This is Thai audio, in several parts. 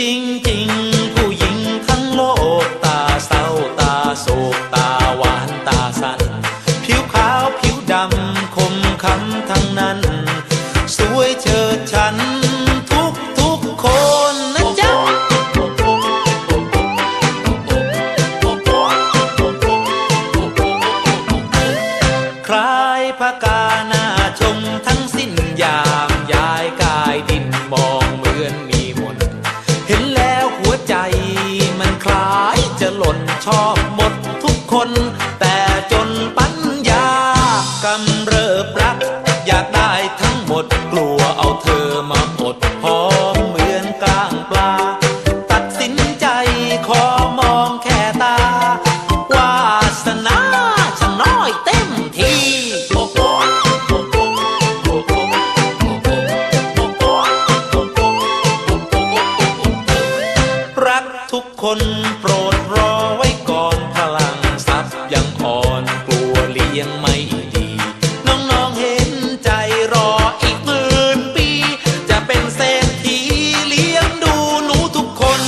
จริงจริงผู้หญิงทั้งโลกตาเศร้าตาโศกตาหวานตาสั้นผิวขาวผิวดำคมคำทั้งนั้น สวยเชิดฉันทุกทุคนนะจ๊ะคล้าพระกาหน้าชมทั้งสิ้นอย่า ชอบหมดทุกคน แต่จนปัญญากำเริบรัก อยากได้ทั้งหมดกลัวเอาเธอมาอดหอมเหมือนกลางปลา ตัดสินใจขอมองแค่ตาวาสนาฉันน้อยเต็มทีรักทุกคนโปรดรอไว้ ยังไม่ดี น้องๆเห็นใจรออีกหมื่นปี จะเป็นเศรษฐีเลี้ยงดูนูทุกคน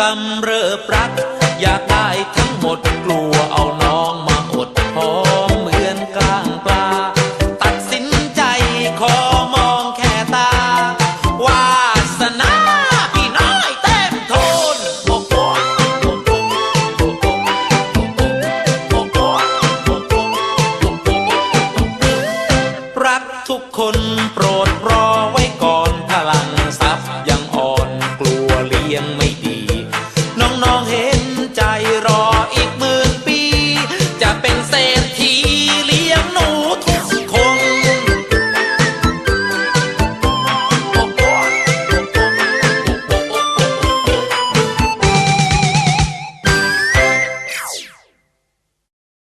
กำเริบรักอยาก น้องเห็นใจรออีกหมื่นปี จะเป็นเศรษฐี